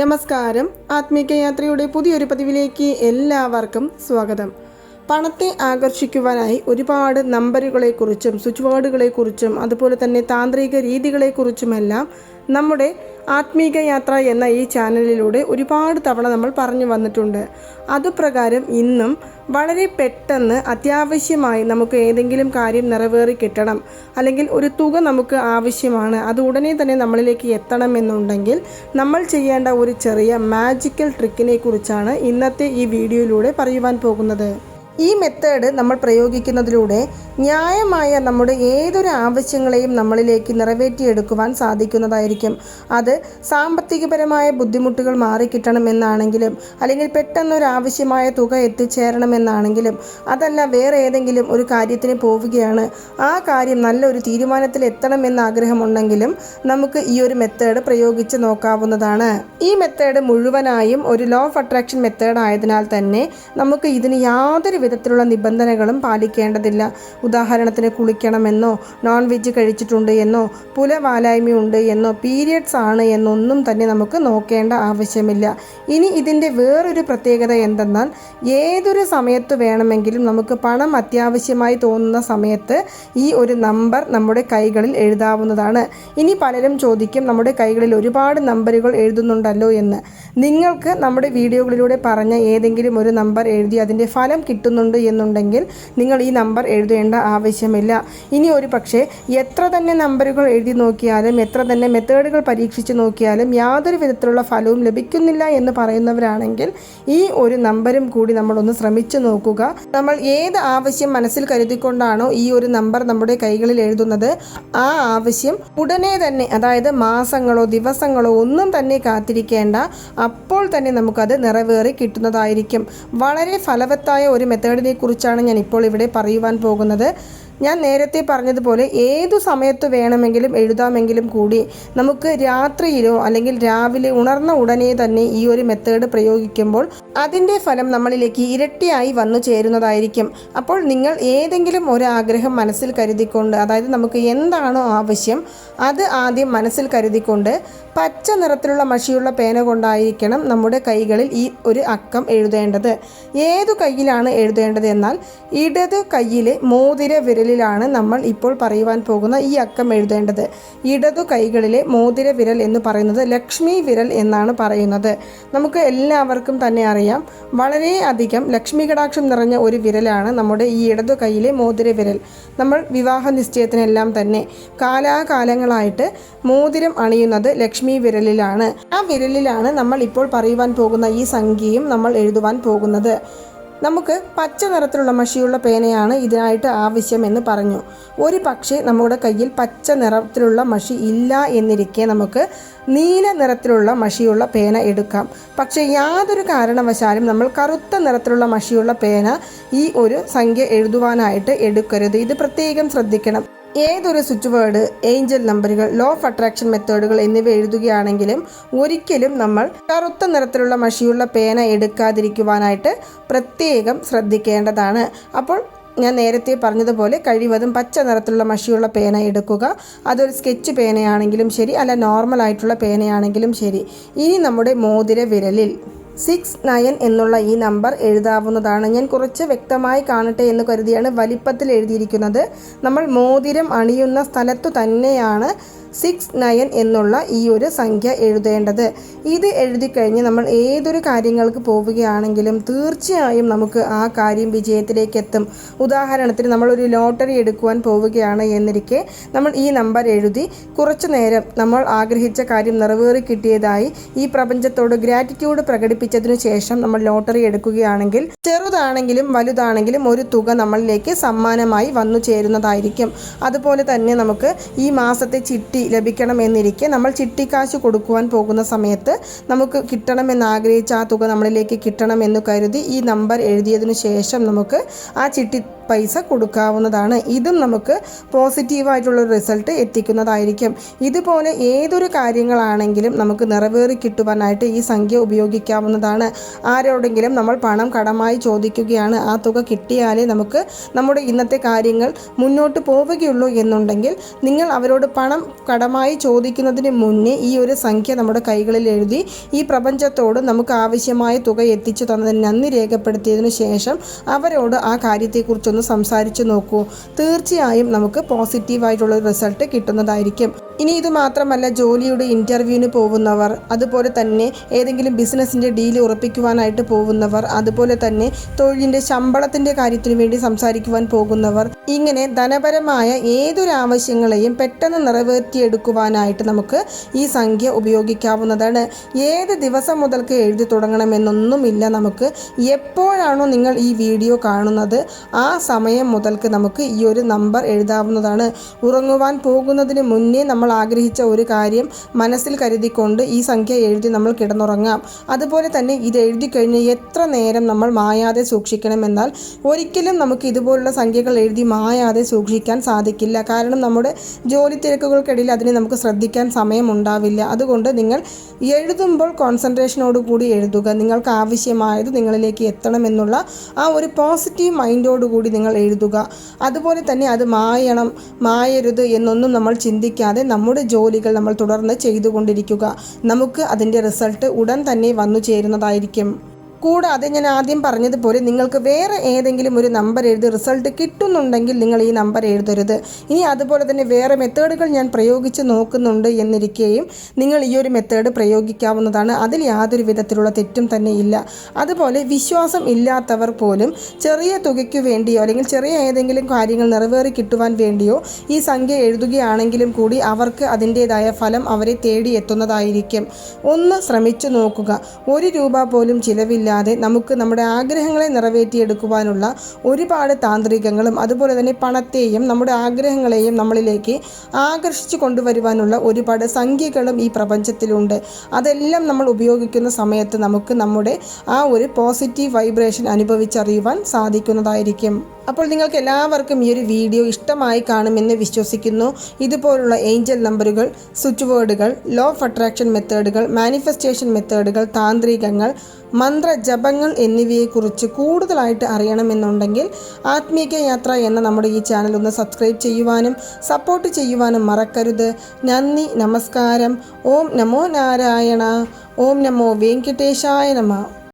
നമസ്കാരം. ആത്മീക യാത്രയുടെ പുതിയൊരു പതിവിലേക്ക് എല്ലാവർക്കും സ്വാഗതം. പണത്തെ ആകർഷിക്കുവാനായി ഒരുപാട് നമ്പറുകളെക്കുറിച്ചും സ്വിച്ച് ബോർഡുകളെക്കുറിച്ചും അതുപോലെ തന്നെ താന്ത്രിക രീതികളെക്കുറിച്ചുമെല്ലാം നമ്മുടെ ആത്മീക യാത്ര എന്ന ഈ ചാനലിലൂടെ ഒരുപാട് തവണ നമ്മൾ പറഞ്ഞു വന്നിട്ടുണ്ട്. അതുപ്രകാരം ഇന്നും വളരെ പെട്ടെന്ന് അത്യാവശ്യമായി നമുക്ക് ഏതെങ്കിലും കാര്യം നിറവേറി കിട്ടണം. അല്ലെങ്കിൽ ഒരു തുക നമുക്ക് ആവശ്യമാണ്. അത് ഉടനെ തന്നെ നമ്മളിലേക്ക് എത്തണമെന്നുണ്ടെങ്കിൽ നമ്മൾ ചെയ്യേണ്ട ഒരു ചെറിയ മാജിക്കൽ ട്രിക്കിനെ കുറിച്ചാണ് ഇന്നത്തെ ഈ വീഡിയോയിലൂടെ പറയുവാൻ പോകുന്നത്. ഈ മെത്തേഡ് നമ്മൾ പ്രയോഗിക്കുന്നതിലൂടെ ന്യായമായ നമ്മുടെ ഏതൊരു ആവശ്യങ്ങളെയും നമ്മളിലേക്ക് നിറവേറ്റിയെടുക്കുവാൻ സാധിക്കുന്നതായിരിക്കും. അത് സാമ്പത്തികപരമായ ബുദ്ധിമുട്ടുകൾ മാറിക്കിട്ടണമെന്നാണെങ്കിലും അല്ലെങ്കിൽ പെട്ടെന്നൊരു ആവശ്യമായ തുക എത്തിച്ചേരണമെന്നാണെങ്കിലും അതല്ല വേറെ ഏതെങ്കിലും ഒരു കാര്യത്തിന് പോവുകയാണ്. ആ കാര്യം നല്ലൊരു തീരുമാനത്തിൽ എത്തണമെന്ന് ആഗ്രഹമുണ്ടെങ്കിലും നമുക്ക് ഈ ഒരു മെത്തേഡ് പ്രയോഗിച്ച് നോക്കാവുന്നതാണ്. ഈ മെത്തേഡ് മുഴുവനായും ഒരു ലോ ഓഫ് അട്രാക്ഷൻ മെത്തേഡ് ആയതിനാൽ തന്നെ നമുക്ക് ഇതിന് യാതൊരു വിധത്തിലുള്ള നിബന്ധനകളും പാലിക്കേണ്ടതില്ല. ഉദാഹരണത്തിന് കുളിക്കണമെന്നോ നോൺ വെജ് കഴിച്ചിട്ടുണ്ട് എന്നോ പുലവാലായ്മയുണ്ട് എന്നോ പീരിയഡ്സ് ആണ് എന്നൊന്നും തന്നെ നമുക്ക് നോക്കേണ്ട ആവശ്യമില്ല. ഇനി ഇതിന്റെ വേറൊരു പ്രത്യേകത എന്തെന്നാൽ ഏതൊരു സമയത്ത് വേണമെങ്കിലും നമുക്ക് പണം അത്യാവശ്യമായി തോന്നുന്ന സമയത്ത് ഈ ഒരു നമ്പർ നമ്മുടെ കൈകളിൽ എഴുതാവുന്നതാണ്. ഇനി പലരും ചോദിക്കും നമ്മുടെ കൈകളിൽ ഒരുപാട് നമ്പറുകൾ എഴുതുന്നുണ്ടല്ലോ എന്ന്. നിങ്ങൾക്ക് നമ്മുടെ വീഡിയോകളിലൂടെ പറഞ്ഞ ഏതെങ്കിലും ഒരു നമ്പർ എഴുതി അതിന്റെ ഫലം കിട്ടുന്നുണ്ട് എന്നുണ്ടെങ്കിൽ നിങ്ങൾ ഈ നമ്പർ എഴുതേണ്ട ആവശ്യമില്ല. ഇനി ഒരു പക്ഷേ എത്ര തന്നെ നമ്പറുകൾ എഴുതി നോക്കിയാലും എത്ര തന്നെ മെത്തേഡുകൾ പരീക്ഷിച്ച് നോക്കിയാലും യാതൊരു വിധത്തിലുള്ള ഫലവും ലഭിക്കുന്നില്ല എന്ന് പറയുന്നവരാണെങ്കിൽ ഈ ഒരു നമ്പരും കൂടി നമ്മളൊന്ന് ശ്രമിച്ചു നോക്കുക. നമ്മൾ ഏത് ആവശ്യം മനസ്സിൽ കരുതിക്കൊണ്ടാണോ ഈ ഒരു നമ്പർ നമ്മുടെ കൈകളിൽ എഴുതുന്നത് ആ ആവശ്യം ഉടനെ തന്നെ അതായത് മാസങ്ങളോ ദിവസങ്ങളോ ഒന്നും തന്നെ കാത്തിരിക്കേണ്ട അപ്പോൾ തന്നെ നമുക്കത് നിറവേറി കിട്ടുന്നതായിരിക്കും. വളരെ ഫലവത്തായ ഒരു മെത്തേഡിനെ കുറിച്ചാണ് ഞാൻ ഇപ്പോൾ ഇവിടെ പറയുവാൻ പോകുന്നത്. ഞാൻ നേരത്തെ പറഞ്ഞതുപോലെ ഏതു സമയത്ത് വേണമെങ്കിലും എഴുതാമെങ്കിലും കൂടി നമുക്ക് രാത്രിയിലോ അല്ലെങ്കിൽ രാവിലെ ഉണർന്ന ഉടനെ തന്നെ ഈ ഒരു മെത്തേഡ് പ്രയോഗിക്കുമ്പോൾ അതിന്റെ ഫലം നമ്മളിലേക്ക് ഇരട്ടിയായി വന്നു ചേരുന്നതായിരിക്കും. അപ്പോൾ നിങ്ങൾ ഏതെങ്കിലും ഒരു ആഗ്രഹം മനസ്സിൽ കരുതിക്കൊണ്ട് അതായത് നമുക്ക് എന്താണോ ആവശ്യം അത് ആദ്യം മനസ്സിൽ കരുതിക്കൊണ്ട് പച്ച നിറത്തിലുള്ള മഷിയുള്ള പേന കൊണ്ടായിരിക്കണം നമ്മുടെ കൈകളിൽ ഈ ഒരു അക്കം എഴുതേണ്ടത്. ഏതു കയ്യിലാണ് എഴുതേണ്ടത് എന്നാൽ ഇടത് കയ്യിലെ മോതിര വിരലിലാണ് നമ്മൾ ഇപ്പോൾ പറയുവാൻ പോകുന്ന ഈ അക്കം എഴുതേണ്ടത്. ഇടതു കൈകളിലെ മോതിര വിരൽ എന്ന് പറയുന്നത് ലക്ഷ്മി വിരൽ എന്നാണ് പറയുന്നത്. നമുക്ക് എല്ലാവർക്കും തന്നെ അറിയാം വളരെ അധികം ലക്ഷ്മി കടാക്ഷം നിറഞ്ഞ ഒരു വിരലാണ് നമ്മുടെ ഈ ഇടതു കൈയിലെ മോതിര വിരൽ. നമ്മൾ വിവാഹ നിശ്ചയത്തിനെല്ലാം തന്നെ കാലാകാലങ്ങളായിട്ട് മോതിരം അണിയുന്നത് ലക്ഷ്മി വിരലിലാണ്. ആ വിരലിലാണ് നമ്മൾ ഇപ്പോൾ പറയുവാൻ പോകുന്ന ഈ സംഖ്യയും നമ്മൾ എഴുതുവാൻ പോകുന്നത്. നമുക്ക് പച്ച നിറത്തിലുള്ള മഷിയുള്ള പേനയാണ് ഇതിനായിട്ട് ആവശ്യമെന്ന് പറഞ്ഞു. ഒരു പക്ഷേ നമ്മുടെ കയ്യിൽ പച്ച നിറത്തിലുള്ള മഷി ഇല്ല എന്നിരിക്കെ നമുക്ക് നീല നിറത്തിലുള്ള മഷിയുള്ള പേന എടുക്കാം. പക്ഷേ യാതൊരു കാരണവശാലും നമ്മൾ കറുത്ത നിറത്തിലുള്ള മഷിയുള്ള പേന ഈ ഒരു സംഖ്യ എഴുതുവാനായിട്ട് എടുക്കരുത്. ഇത് പ്രത്യേകം ശ്രദ്ധിക്കണം. ഏതൊരു സ്വിച്ച് വേർഡ് ഏഞ്ചൽ നമ്പറുകൾ ലോ ഓഫ് അട്രാക്ഷൻ മെത്തേഡുകൾ എന്നിവ എഴുതുകയാണെങ്കിലും ഒരിക്കലും നമ്മൾ കറുത്ത നിറത്തിലുള്ള മഷിയുള്ള പേന എടുക്കാതിരിക്കുവാനായിട്ട് പ്രത്യേകം ശ്രദ്ധിക്കേണ്ടതാണ്. അപ്പോൾ ഞാൻ നേരത്തെ പറഞ്ഞതുപോലെ കഴിവതും പച്ച നിറത്തിലുള്ള മഷിയുള്ള പേന എടുക്കുക. അതൊരു സ്കെച്ച് പേനയാണെങ്കിലും ശരി അല്ല നോർമൽ ആയിട്ടുള്ള പേനയാണെങ്കിലും ശരി. ഇനി നമ്മുടെ മോതിര വിരലിൽ സിക്സ് നയൻ എന്നുള്ള ഈ നമ്പർ എഴുതാവുന്നതാണ്. ഞാൻ കുറച്ച് വ്യക്തമായി കാണട്ടെ എന്ന് കരുതിയാണ് വലിപ്പത്തിൽ എഴുതിയിരിക്കുന്നത്. നമ്മൾ മോതിരം അണിയുന്ന സ്ഥലത്തു തന്നെയാണ് സിക്സ് നയൻ എന്നുള്ള ഈ ഒരു സംഖ്യ എഴുതേണ്ടത്. ഇത് എഴുതി കഴിഞ്ഞ് നമ്മൾ ഏതൊരു കാര്യങ്ങൾക്ക് പോവുകയാണെങ്കിലും തീർച്ചയായും നമുക്ക് ആ കാര്യം വിജയത്തിലേക്ക് എത്തും ഉദാഹരണത്തിന് നമ്മളൊരു ലോട്ടറി എടുക്കുവാൻ പോവുകയാണ് എന്നിരിക്കെ നമ്മൾ ഈ നമ്പർ എഴുതി കുറച്ചു നേരം നമ്മൾ ആഗ്രഹിച്ച കാര്യം നിറവേറി കിട്ടിയതായി ഈ പ്രപഞ്ചത്തോട് ഗ്രാറ്റിറ്റ്യൂഡ് പ്രകടിപ്പിച്ചതിനു ശേഷം നമ്മൾ ലോട്ടറി എടുക്കുകയാണെങ്കിൽ ചെറുതാണെങ്കിലും വലുതാണെങ്കിലും ഒരു തുക നമ്മളിലേക്ക് സമ്മാനമായി വന്നു ചേരുന്നതായിരിക്കും. അതുപോലെ തന്നെ നമുക്ക് ഈ മാസത്തെ ചിട്ടി ലഭിക്കണം എന്നിരിക്കെ നമ്മൾ ചിട്ടിക്കാശ് കൊടുക്കുവാൻ പോകുന്ന സമയത്ത് നമുക്ക് കിട്ടണമെന്ന് ആഗ്രഹിച്ച ആ തുക നമ്മളിലേക്ക് കിട്ടണമെന്ന് കരുതി ഈ നമ്പർ എഴുതിയതിനു ശേഷം നമുക്ക് ആ ചിട്ടി പൈസ കൊടുക്കാവുന്നതാണ്. ഇതും നമുക്ക് പോസിറ്റീവായിട്ടുള്ള റിസൾട്ട് എത്തിക്കുന്നതായിരിക്കും. ഇതുപോലെ ഏതൊരു കാര്യങ്ങളാണെങ്കിലും നമുക്ക് നിറവേറി കിട്ടുവാനായിട്ട് ഈ സംഖ്യ ഉപയോഗിക്കാവുന്നതാണ്. ആരോടെങ്കിലും നമ്മൾ പണം കടമായി ചോദിക്കുകയാണ് ആ തുക കിട്ടിയാലേ നമുക്ക് നമ്മുടെ ഇന്നത്തെ കാര്യങ്ങൾ മുന്നോട്ട് പോവുകയുള്ളൂ എന്നുണ്ടെങ്കിൽ നിങ്ങൾ അവരോട് പണം കടമായി ചോദിക്കുന്നതിന് മുന്നേ ഈ ഒരു സംഖ്യ നമ്മുടെ കൈകളിൽ എഴുതി ഈ പ്രപഞ്ചത്തോട് നമുക്ക് ആവശ്യമായ തുക എത്തിച്ചു തന്നതിന് നന്ദി രേഖപ്പെടുത്തിയതിനു ശേഷം അവരോട് ആ കാര്യത്തെക്കുറിച്ചൊന്ന് സംസാരിച്ചു നോക്കൂ. തീർച്ചയായും നമുക്ക് പോസിറ്റീവായിട്ടുള്ള റിസൾട്ട് കിട്ടുന്നതായിരിക്കും. ഇനി ഇത് മാത്രമല്ല ജോലിയുടെ ഇന്റർവ്യൂവിന് പോകുന്നവർ അതുപോലെ തന്നെ ഏതെങ്കിലും ബിസിനസ്സിന്റെ ഡീൽ ഉറപ്പിക്കുവാനായിട്ട് പോകുന്നവർ അതുപോലെ തന്നെ തൊഴിലിന്റെ ശമ്പളത്തിന്റെ കാര്യത്തിന് വേണ്ടി സംസാരിക്കുവാൻ പോകുന്നവർ ഇങ്ങനെ ധനപരമായ ഏതൊരു ആവശ്യങ്ങളെയും പെട്ടെന്ന് നിറവേറ്റിയെടുക്കുവാനായിട്ട് നമുക്ക് ഈ സംഖ്യ ഉപയോഗിക്കാവുന്നതാണ്. ഏത് ദിവസം മുതൽക്ക് എഴുതി തുടങ്ങണമെന്നൊന്നുമില്ല നമുക്ക്. എപ്പോഴാണോ നിങ്ങൾ ഈ വീഡിയോ കാണുന്നത് ആ സമയം മുതൽക്ക് നമുക്ക് ഈ ഒരു നമ്പർ എഴുതാവുന്നതാണ്. ഉറങ്ങുവാൻ പോകുന്നതിന് മുന്നേ നമ്മൾ ആഗ്രഹിച്ച ഒരു കാര്യം മനസ്സിൽ കരുതിക്കൊണ്ട് ഈ സംഖ്യ എഴുതി നമ്മൾ കിടന്നുറങ്ങാം. അതുപോലെ തന്നെ ഇത് എഴുതി കഴിഞ്ഞ് എത്ര നേരം നമ്മൾ മായാതെ സൂക്ഷിക്കണമെന്നാൽ ഒരിക്കലും നമുക്ക് ഇതുപോലുള്ള സംഖ്യകൾ എഴുതി മായാതെ സൂക്ഷിക്കാൻ സാധിക്കില്ല. കാരണം നമ്മുടെ ജോലി തിരക്കുകൾക്കിടയിൽ അതിനെ നമുക്ക് ശ്രദ്ധിക്കാൻ സമയമുണ്ടാവില്ല. അതുകൊണ്ട് നിങ്ങൾ എഴുതുമ്പോൾ കോൺസെൻട്രേഷനോട് കൂടി എഴുതുക. നിങ്ങൾക്ക് ആവശ്യമായത് നിങ്ങളിലേക്ക് എത്തണമെന്നുള്ള ആ ഒരു പോസിറ്റീവ് മൈൻഡോടുകൂടി നിങ്ങൾ എഴുതുക. അതുപോലെ തന്നെ അത് മായണം മായരുത് എന്നൊന്നും നമ്മൾ ചിന്തിക്കാതെ നമ്മുടെ ജോലികൾ നമ്മൾ തുടർന്ന് ചെയ്തുകൊണ്ടിരിക്കുക. നമുക്ക് അതിന്റെ റിസൾട്ട് ഉടൻ തന്നെ വന്നു ചേരുന്നതായിരിക്കും. കൂടാതെ ഞാൻ ആദ്യം പറഞ്ഞതുപോലെ നിങ്ങൾക്ക് വേറെ ഏതെങ്കിലും ഒരു നമ്പർ എഴുതി റിസൾട്ട് കിട്ടുന്നുണ്ടെങ്കിൽ നിങ്ങൾ ഈ നമ്പർ എഴുതരുത്. ഇനി അതുപോലെ തന്നെ വേറെ മെത്തേഡുകൾ ഞാൻ പ്രയോഗിച്ച് നോക്കുന്നുണ്ട് എന്നിരിക്കുകയും നിങ്ങൾ ഈ ഒരു മെത്തേഡ് പ്രയോഗിക്കാവുന്നതാണ്. അതിൽ യാതൊരു വിധത്തിലുള്ള തെറ്റും തന്നെ ഇല്ല. അതുപോലെ വിശ്വാസം ഇല്ലാത്തവർ പോലും ചെറിയ തുകയ്ക്ക് വേണ്ടിയോ അല്ലെങ്കിൽ ചെറിയ ഏതെങ്കിലും കാര്യങ്ങൾ നിറവേറി കിട്ടുവാൻ വേണ്ടിയോ ഈ സംഖ്യ എഴുതുകയാണെങ്കിലും കൂടി അവർക്ക് അതിന്റേതായ ഫലം അവരെ തേടിയെത്തുന്നതായിരിക്കും. ഒന്ന് ശ്രമിച്ചു നോക്കുക. ഒരു രൂപ പോലും ചിലവില്ല. ഇല്ലാതെ നമുക്ക് നമ്മുടെ ആഗ്രഹങ്ങളെ നിറവേറ്റിയെടുക്കുവാനുള്ള ഒരുപാട് താന്ത്രികങ്ങളും അതുപോലെ തന്നെ പണത്തെയും നമ്മുടെ ആഗ്രഹങ്ങളെയും നമ്മളിലേക്ക് ആകർഷിച്ചു കൊണ്ടുവരുവാനുള്ള ഒരുപാട് സംഖ്യകളും ഈ പ്രപഞ്ചത്തിലുണ്ട്. അതെല്ലാം നമ്മൾ ഉപയോഗിക്കുന്ന സമയത്ത് നമുക്ക് നമ്മുടെ ആ ഒരു പോസിറ്റീവ് വൈബ്രേഷൻ അനുഭവിച്ചറിയുവാൻ സാധിക്കുന്നതായിരിക്കും. അപ്പോൾ നിങ്ങൾക്ക് എല്ലാവർക്കും ഈ ഒരു വീഡിയോ ഇഷ്ടമായി കാണുമെന്ന് വിശ്വസിക്കുന്നു. ഇതുപോലുള്ള ഏഞ്ചൽ നമ്പറുകൾ സ്വിച്ച് വേർഡുകൾ ലോ ഓഫ് അട്രാക്ഷൻ മെത്തേഡുകൾ മാനിഫെസ്റ്റേഷൻ മെത്തേഡുകൾ താന്ത്രികങ്ങൾ മന്ത്രജപങ്ങൾ എന്നിവയെക്കുറിച്ച് കൂടുതലായിട്ട് അറിയണമെന്നുണ്ടെങ്കിൽ ആത്മീക യാത്ര എന്ന നമ്മുടെ ഈ ചാനൽ ഒന്ന് സബ്സ്ക്രൈബ് ചെയ്യുവാനും സപ്പോർട്ട് ചെയ്യുവാനും മറക്കരുത്. നന്ദി നമസ്കാരം. ഓം നമോ നാരായണ. ഓം നമോ വെങ്കിട്ടേശായ നമ.